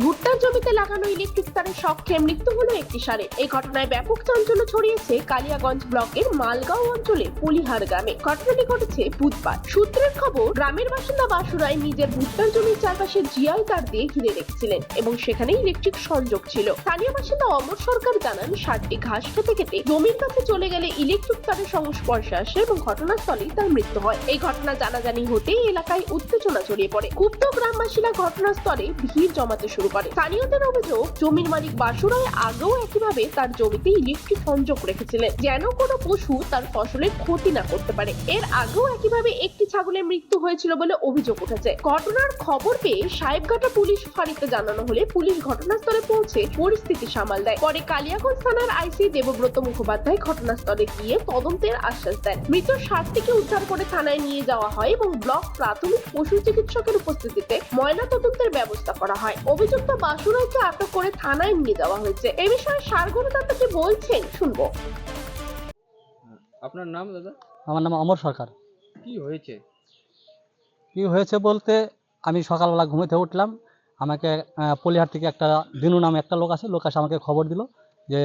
ভুট্টার জমিতে লাগানো ইলেকট্রিক তারের শক খেয়ে মৃত্যু হলো একটি সারে। এই ঘটনায় ব্যাপক চাঞ্চল্য ছড়িয়েছে কালিয়াগঞ্জ ব্লকের মালগাঁও অঞ্চলে পুলিহার গ্রামে। ঘটনাটি ঘটেছে বুধবার। সূত্রের খবর, গ্রামের বাসিন্দা বাসুরায় নিজের ভুট্টার জমির চারপাশে জিআই তার দিয়ে ঘিরে রেখেছিলেন এবং সেখানে ইলেকট্রিক সংযোগ ছিল। স্থানীয় বাসিন্দা অমর সরকার জানান ষাটটি ঘাস খেতে খেতে জমির কাছে চলে গেলে ইলেকট্রিক তারের সংস্পর্শে আসে এবং ঘটনাস্থলেই তার মৃত্যু হয়। এই ঘটনা জানাজানি হতেই এলাকায় উত্তেজনা ছড়িয়ে পড়ে। ক্ষুব্ধ গ্রামবাসীরা ঘটনাস্থলে ভিড় জমাতে শুরু করে স্থানীয়দের অভিযোগ, জমির মালিক বাসুরায় আগেও একইভাবে তার জমিতে ইলেকট্রিক সংযোগ রেখেছিলেন। যেন কোনো পশু তার ফসলের ক্ষতি না করতে পারে। এর আগেও একইভাবে একটি ছাগলের মৃত্যু হয়েছিল বলে অভিযোগ উঠেছে। ঘটনার খবর পেয়ে সাহেবঘাটা পুলিশ ফাঁড়িতে জানানো হলে পুলিশ ঘটনাস্থলে পৌঁছে পরিস্থিতি সামাল দেয়। পরে কালিয়াগঞ্জ থানার আইসি দেবব্রত মুখোপাধ্যায় ঘটনাস্থলে গিয়ে তদন্তের আশ্বাস দেন। মৃত ষাটটিকে উদ্ধার করে থানায় নিয়ে যাওয়া হয় এবং ব্লক প্রাথমিক পশু চিকিৎসকের উপস্থিতিতে ময়না তদন্তের ব্যবস্থা করা হয়। অভিযুক্ত বাসুরাইকে আটক করে থানায় নিয়ে যাওয়া হয়েছে। এ বিষয়ে সারগুলো দাদা কি বলছেন? শুনব। আপনার নাম দাদা? আমার নাম অমর সরকার। কি হয়েছে? কি হয়েছে বলতে আমি সকালবেলা ঘুমেতে উঠলাম। আমাকে আহ, পলিহার থেকে একটা দিনু নামে একটা লোক আছে লোক এসে আমাকে খবর দিল যে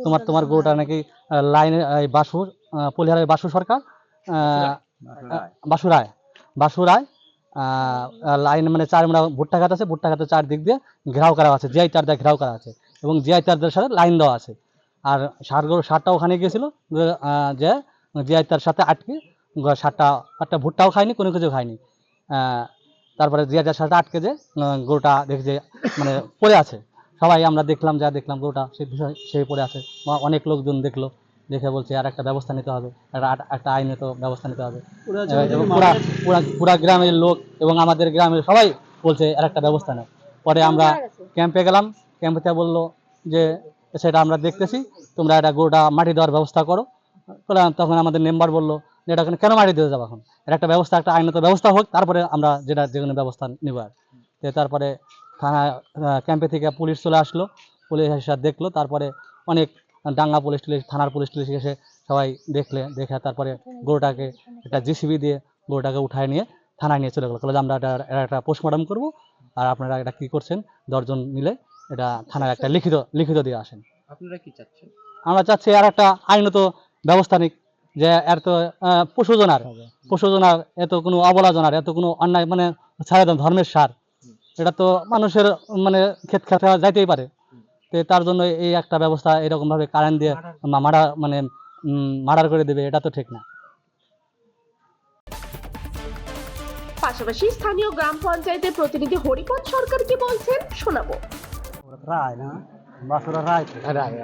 তোমার তোমার গরুটা নাকি আহ, লাইনে এই বাসু আহ, পলিহারের বাসু সরকার আহ, আহ, বাসু রায়। বাসু রায়। আহ, আহ, লাইন মানে চার মানে ভুট্টা খাত আছে, ভুট্টা খাতে চারদিক দিয়ে ঘেরাও করা আছে জিআই তার দিয়ে ঘেরাও করা আছে এবং জিআই তারদের সাথে লাইন দেওয়া আছে। আর সার গরু সারটা ওখানে গিয়েছিল, যে জিআই তার সাথে আটকে সারটা, একটা ভুট্টাও খায়নি, কোনো কিছু খায়নি। তারপরে জিয়াটার সাথে আটকে যে গরুটা দেখি যে মানে পড়ে আছে। সবাই আমরা দেখলাম, যা দেখলাম গরুটা, সে বিষয় সেই পড়ে আছে। অনেক লোকজন দেখল। দেখে বলছে আর একটা ব্যবস্থা নিতে হবে একটা একটা আইনত ব্যবস্থা নিতে হবে। পুরা পুরা পুরা গ্রামের লোক এবং আমাদের গ্রামের সবাই বলছে আর একটা ব্যবস্থা নেই পরে আমরা ক্যাম্পে গেলাম ক্যাম্পে বলল যে সেটা আমরা দেখতেছি তোমরা একটা গরুটা মাটি দেওয়ার ব্যবস্থা করো। তখন আমাদের মেম্বার বলল যে এটা কেন মাটি দিতে যাব এখন? এটা একটা ব্যবস্থা একটা আইনত ব্যবস্থা হোক তারপরে আমরা যেটা যে কোনো ব্যবস্থা নিব আর। তারপরে থানা ক্যাম্পে থেকে পুলিশ চলে আসলো পুলিশ এসে দেখল তারপরে অনেক ডাঙ্গা পুলিশ টুলিশ থানার পুলিশ টুলিশ এসে সবাই দেখলে দেখে তারপরে গরুটাকে একটা জিসিবি দিয়ে গরুটাকে উঠায় নিয়ে থানায় নিয়ে চলে গেলো। যে আমরা এটা একটা পোস্টমর্টম করব আর আপনারা এটা কী করছেন? দশজন মিলে এটা থানায় একটা লিখিত লিখিত দিয়ে আসেন। আপনারা কি চাচ্ছেন? আমরা চাচ্ছি আর একটা আইনত ব্যবস্থা নিক যে এর তো পশুজনার পশুজনার এত কোনো অবলাজনার এত কোনো অন্যায় মানে ছাড়া ধর্মের সার। এটা তো মানুষের মানে ক্ষেত খেতে যাইতেই পারে। তার জন্য এই একটা ব্যবস্থা এরকম ভাবে কারেন্ট দিয়ে মারা মানে মার্ডার করে দেবে এটা তো ঠিক না। পাশাপাশি স্থানীয় গ্রাম পঞ্চায়েতের প্রতিনিধি হরিপদ সরকার কি বলছেন শোনাবো। রায় না বাসুরা রায়। দাদা রায়।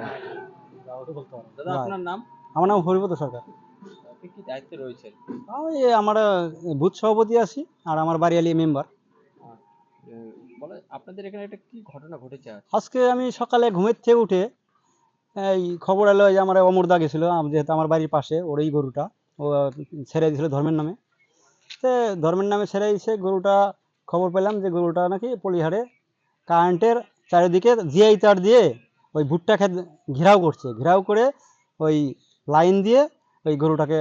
আপনার নাম? আমার নাম হরিপদ সরকার। কি দায়িত্বে রয়েছেন? আমি আমার বুথ সভাপতি আছি আর আমার বাড়িয়ালি মেম্বার। আহ, আপনাদের এখানে একটা কি ঘটনা ঘটেছে আজকে আমি সকালে ঘুমের থেকে উঠে, এই খবর এলো যে আমার অমরদা গেছিল যেহেতু আমার বাড়ির পাশে ওর এই গরুটা, ও, ছেড়ে দিয়েছিল ধর্মের নামে। তো ধর্মের নামে ছেড়ে দিয়েছে, গরুটা খবর পেলাম যে গরুটা নাকি পলিহারে কারেন্টের চারিদিকে জিআই তার দিয়ে ওই ভুট্টা খেত, ঘেরাও করছে। ঘেরাও করে ওই লাইন দিয়ে ওই গরুটাকে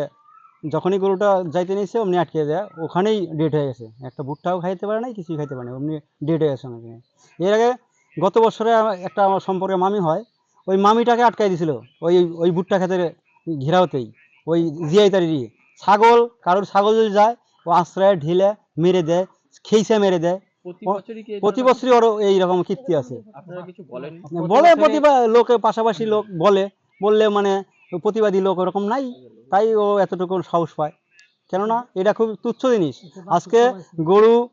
যখনই গরুটা যাইতে নিয়েছে অমনি আটকে দেয় ওখানেই ডেট হয়ে গেছে। একটা ভুট্টাও খাইতে পারে নাই কিছুই খাইতে পারে না অমনি ডেট হয়ে গেছে ওখানে এর আগে গত বছরে একটা আমার সম্পর্কে মামি হয় ওই মামিটাকে আটকাই দিছিল ওই ওই ভুট্টা খেতে ঘেরাওতেই ওই জিআই তারি ছাগল কারোর ছাগল যদি যায় ও আশ্রয় ঢিলে মেরে দেয় খেইসে মেরে দেয়। প্রতি বছরই ওর এইরকম কীর্তি আছে। বলে প্রতিভা লোকে পাশাপাশি লোক বলে বললে মানে প্রতিবাদী লোক ওরকম নাই। তাই ও এতটুকু সাহস পায়। কেননা এটা খুব তুচ্ছ জিনিস। আজকে গরু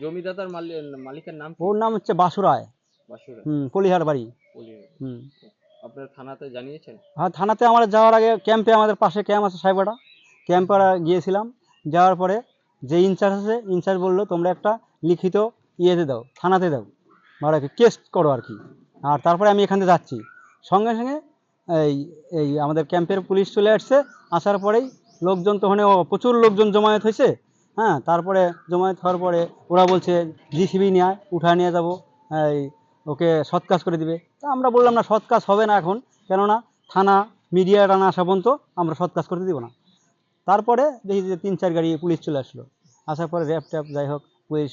জমিদাতার মালি- মালিকের নাম ওর নাম হচ্ছে বাসুরায়। বাসুরা হুম পলিহার বাড়ি। হুম। আপনারা থানাতে জানিয়েছেন? হ্যাঁ থানাতে আমরা যাওয়ার আগে ক্যাম্পে আমাদের পাশে ক্যাম্প আছে সাহেবাটা ক্যাম্পে গিয়েছিলাম। যাওয়ার পরে যে ইনচার্জ আছে ইনচার্জ বলল তোমরা একটা লিখিত ইয়েতে দাও থানাতে দাও। মানে কেস করো আর কি। আর তারপরে আমি এখান থেকে যাচ্ছি। সঙ্গে সঙ্গে এই এই আমাদের ক্যাম্পের পুলিশ চলে আসছে। আসার পরেই লোকজন তো ওখানে প্রচুর লোকজন জমায়েত হয়েছে। হ্যাঁ তারপরে জমায়েত হওয়ার পরে ওরা বলছে, জিসিবি নিয়ে উঠায় নিয়ে যাব। এই, ওকে সৎ কাজ করে দিবে। তা আমরা বললাম, না, সৎ কাজ হবে না এখন। কেননা থানা, মিডিয়া টানা আসা পর্যন্ত আমরা সৎ কাজ করতে দিব না। তারপরে দেখি যে তিন, চার গাড়ি পুলিশ চলে আসলো। আসার পরে র্যাব ট্যাপ যাই হোক, পুলিশ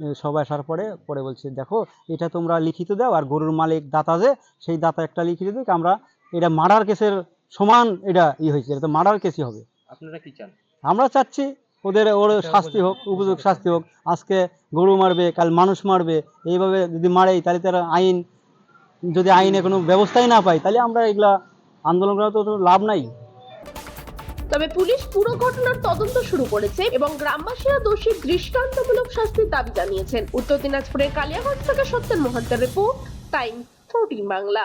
এ, সবাই আসার পরে পরে বলছে দেখো এটা তোমরা লিখিত দাও আর গরুর মালিক দাতা যে সেই দাতা একটা লিখিত দিক আমরা এটা মার্ডার কেসের সমান এটা ই হয়েছে এটা তো মার্ডার কেসই হবে। আপনারা কি চান? আমরা চাচ্ছি ওদের ওর শাস্তি হোক উপযুক্ত শাস্তি হোক আজকে গরু মারবে কাল মানুষ মারবে এইভাবে যদি মারে তাহলে তার আইন যদি আইনে কোনো ব্যবস্থাই না পাই তাহলে আমরা এগুলা আন্দোলন করা তো লাভ নাই। তবে পুলিশ পুরো ঘটনার তদন্ত শুরু করেছে এবং গ্রামবাসীরা দোষী দৃষ্টান্তমূলক শাস্তির দাবি জানিয়েছেন। উত্তর দিনাজপুরের কালিয়াগঞ্জ থেকে সত্যেন মহান্তের রিপোর্ট টাইম ফোরটিন বাংলা।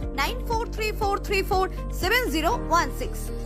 9434347016.